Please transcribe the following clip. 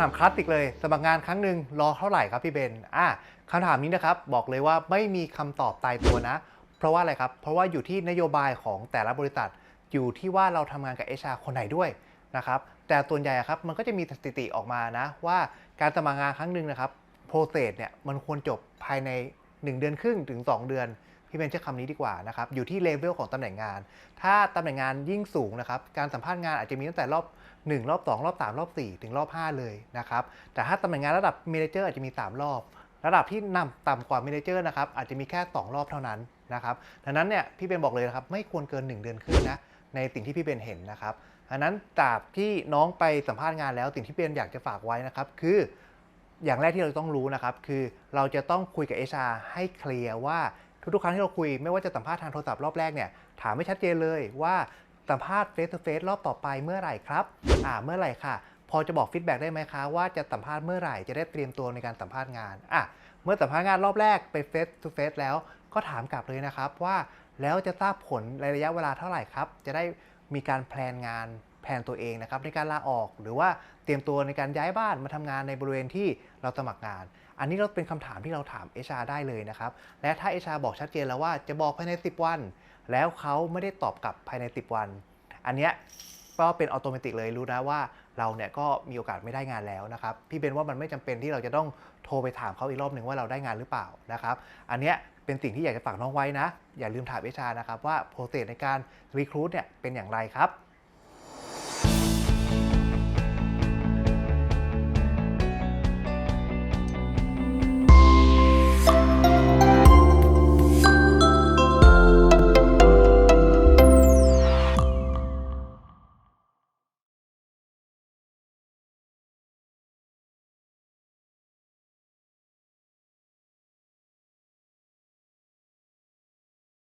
ถามคลาสสิกเลย สมัครงานครั้งหนึ่งรอเท่าไหร่ครับพี่เบนอะคำถามนี้นะครับบอกเลยว่าไม่มีคำตอบตายตัวนะ เพราะว่าอะไรครับ เพราะว่าอยู่ที่นโยบายของแต่ละบริษัท อยู่ที่ว่าเราทำงานกับ HR คนไหนด้วยนะครับแต่ส่วนใหญ่ครับมันก็จะมีสถิติออกมานะ ว่าการสมัครงานครั้งหนึ่งนะครับโปรเซสเนี่ยมันควรจบภายใน 1 เดือนครึ่งถึง 2 เดือน พี่เบนใช้คำนี้ดีกว่านะครับอยู่ที่เลเวลของตำแหน่งงาน ถ้าตำแหน่งงานยิ่งสูงนะครับการสัมภาษณ์งานอาจจะมีตั้งแต่รอบ 1 รอบ 2 รอบ 3 รอบ 4 ถึงรอบ 5 เลยนะครับแต่ถ้าตำแหน่งงานระดับเมเนเจอร์อาจจะมี 3 รอบ ระดับที่นำต่ำกว่าเมเนเจอร์นะครับอาจจะมีแค่ 2 รอบเท่านั้นนะครับดังนั้นเนี่ยพี่เบนบอกเลยนะครับไม่ควรเกิน 1 เดือนครึ่งนะในสิ่งที่พี่เบนเห็นนะครับอันนั้นจากที่น้องไปสัมภาษณ์งานแล้วสิ่งที่พี่เบนอยากจะฝากไว้นะครับคืออย่างแรกที่เราต้องรู้นะครับคือเราจะต้องคุยกับ HR ให้เคลียร์ว่า ทุกๆ ครั้งที่เราคุยไม่ว่าจะสัมภาษณ์ทางโทรศัพท์รอบแรกเนี่ยถามไม่ชัดเจนเลยว่าสัมภาษณ์ face to face รอบต่อไปเมื่อไหร่ครับ อ่าเมื่อไหร่ค่ะ พอจะบอกฟีดแบ็กได้ไหมคะว่าจะสัมภาษณ์เมื่อไหร่จะได้เตรียมตัวในการสัมภาษณ์งานอะเมื่อสัมภาษณ์งานรอบแรกไป face to face แล้วก็ถามกลับเลยนะครับว่าแล้วจะทราบผลระยะเวลาเท่าไหร่ครับ จะได้มีการแพลนงานแผนตัวเองนะครับในการลาออกหรือว่าเตรียมตัวในการย้ายบ้านมาทำงานในบริเวณที่เราสมัครงาน อันนี้เราเป็นคำถามที่เราถาม HR ได้เลยนะครับ และถ้า HR บอกชัดเจนแล้วว่าจะบอกภายใน 10 วัน แล้วเขาไม่ได้ตอบกลับภายใน 10 วัน อันเนี้ยก็เป็นออโตเมติเลยรู้นะว่าเราเนี่ยก็มีโอกาสไม่ได้งานแล้วนะครับ พี่เบนว่ามันไม่จำเป็นที่เราจะต้องโทรไปถามเขาอีกรอบหนึ่งว่าเราได้งานหรือเปล่านะครับ อันเนี้ยเป็นสิ่งที่อยากจะฝากน้องไว้นะ อย่าลืมถาม HR นะครับว่าโปรเซสในการรีครู t เนี่ยเป็นอย่างไรครับ